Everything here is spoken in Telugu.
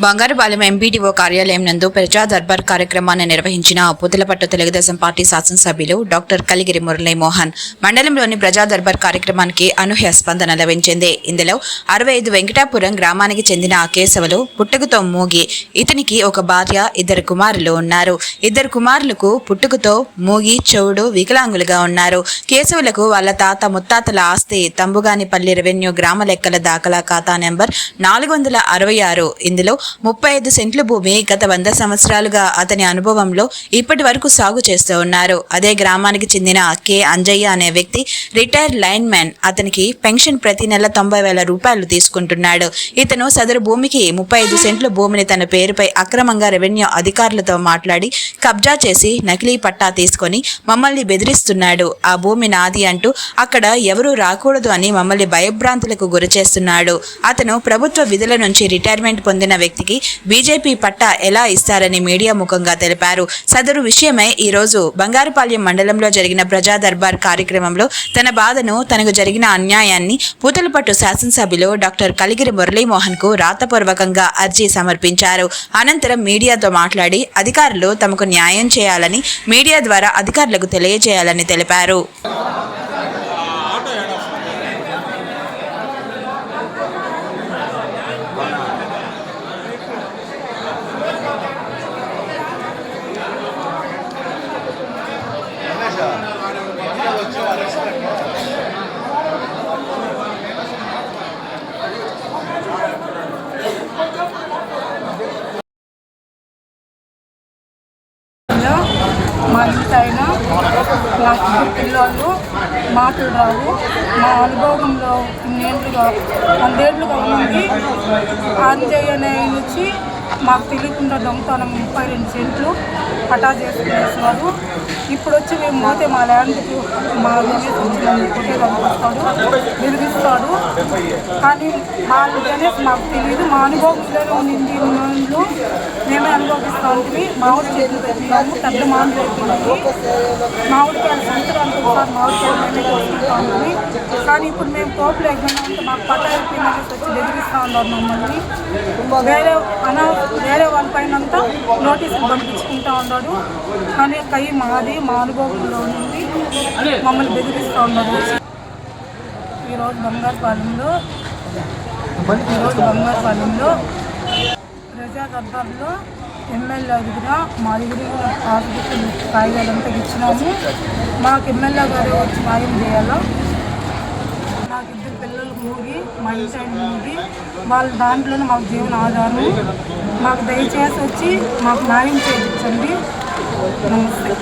బంగారుపాలెం ఎంపీడీఓ కార్యాలయం నందు ప్రజా దర్బార్ కార్యక్రమాన్ని నిర్వహించిన పుతలపట్టు తెలుగుదేశం పార్టీ శాసనసభ్యులు డాక్టర్ కలిగిరి మురళీ మోహన్. మండలంలోని ప్రజా దర్బార్ కార్యక్రమానికి అనూహ్య స్పందన లభించింది. ఇందులో అరవై ఐదు వెంకటాపురం గ్రామానికి చెందిన కేశవులు పుట్టుకతో మూగి ఇతనికి ఒక భార్య ఇద్దరు కుమారులు ఉన్నారు. ఇద్దరు కుమారులకు పుట్టుకతో మూగి చెవుడు వికలాంగులుగా ఉన్నారు. కేశవులకు వాళ్ళ తాత ముత్తాతల ఆస్తి తంబుగానిపల్లి రెవెన్యూ గ్రామ లెక్కల దాఖలా ఖాతా నెంబర్ నాలుగు వందల అరవై ఆరు. ఇందులో ముప్పై ఐదు సెంట్ల భూమి గత వంద సంవత్సరాలుగా అతని అనుభవంలో ఇప్పటి వరకు సాగు చేస్తూ ఉన్నారు. అదే గ్రామానికి చెందిన కె. అంజయ్య అనే వ్యక్తి రిటైర్డ్ లైన్ మ్యాన్ అతనికి పెన్షన్ ప్రతి నెల తొంభై వేల రూపాయలు తీసుకుంటున్నాడు. ఇతను సదరు భూమికి ముప్పై ఐదు సెంట్ల భూమిని తన పేరుపై అక్రమంగా రెవెన్యూ అధికారులతో మాట్లాడి కబ్జా చేసి నకిలీ పట్టా తీసుకొని మమ్మల్ని బెదిరిస్తున్నాడు. ఆ భూమి నాది అంటూ అక్కడ ఎవరూ రాకూడదు అని మమ్మల్ని భయభ్రాంతులకు గురి చేస్తున్నాడు. అతను ప్రభుత్వ విధుల నుంచి రిటైర్మెంట్ పొందిన వ్యక్తికి బీజేపీ పట్టా ఎలా ఇస్తారని మీడియా ముఖంగా తెలిపారు. సదరు విషయమై ఈ రోజు బంగారుపాలెం మండలంలో జరిగిన ప్రజా దర్బార్ కార్యక్రమంలో తన బాధను తనకు జరిగిన అన్యాయాన్ని పూతలపట్టు శాసనసభ్యులు డాక్టర్ కలిగిరి మురళీమోహన్కు రాతపూర్వకంగా అర్జీ సమర్పించారు. అనంతరం మీడియాతో మాట్లాడి అధికారులు తమకు న్యాయం చేయాలని మీడియా ద్వారా అధికారులకు తెలియజేయాలని తెలిపారు. మా ఇంటి నాకు పిల్లలు మాటలు రావు మా అనుభవంలో ఇన్నేళ్ళుగా వందేళ్ళుగా ఉంది ఆంజయ్య నుంచి మాకు తెలియకుండా దొంగతనం ముప్పై రెండు సెంట్లు. పటా చేసుకునేసినారు ఇప్పుడు వచ్చి మేము పోతే మా ల్యాండ్కి మా గణేష్ వచ్చి కొట్టేదానికి వస్తాడు బెదిరిస్తాడు కానీ మా గణేష్ మాకు తెలియదు. మా అనుభవంలోనే ఉండింది ఇన్నేళ్ళు మేమే అనుభవిస్తూ ఉంటుంది మామిడి చెట్లు పెట్టినాము పెద్ద మామిడి అయిపోయింది మామిడికాయలు సంవత్సరానికి ఒకసారి మామిడికాయలు మేమే కోసుకుంటా ఉంటుంది కానీ ఇప్పుడు మేము తోపులు ఎగ్గినామంటే మాకు పటా అయిపోయిందని వచ్చి బెదిరిస్తూ ఉన్నారు మమ్మల్ని. వేరే అనా వేరే వాళ్ళ పైన అంతా నోటీసులు పంపించుకుంటా ఉన్నాడు కానీ కై మాది మా అనుభవంలో ఉంది మమ్మల్ని బెదిరిస్తూ ఉన్నాడు ఈరోజు బంగారుపాలెంలో ఈరోజు బంగారుపాలెంలో ప్రజా దర్బార్లో ఎమ్మెల్యే దగ్గర మా దగ్గర హాస్పిటల్ కాగితాలంతా ఇచ్చినాము. మాకు ఎమ్మెల్యే గారు వచ్చి న్యాయం చేయాలా మూగి మా ఇంటి ఆయన మూగి వాళ్ళ దాంట్లోనే మాకు జీవన ఆధారం మాకు దయచేసి వచ్చి మాకు న్యాయం చేయించండి. నమస్తే.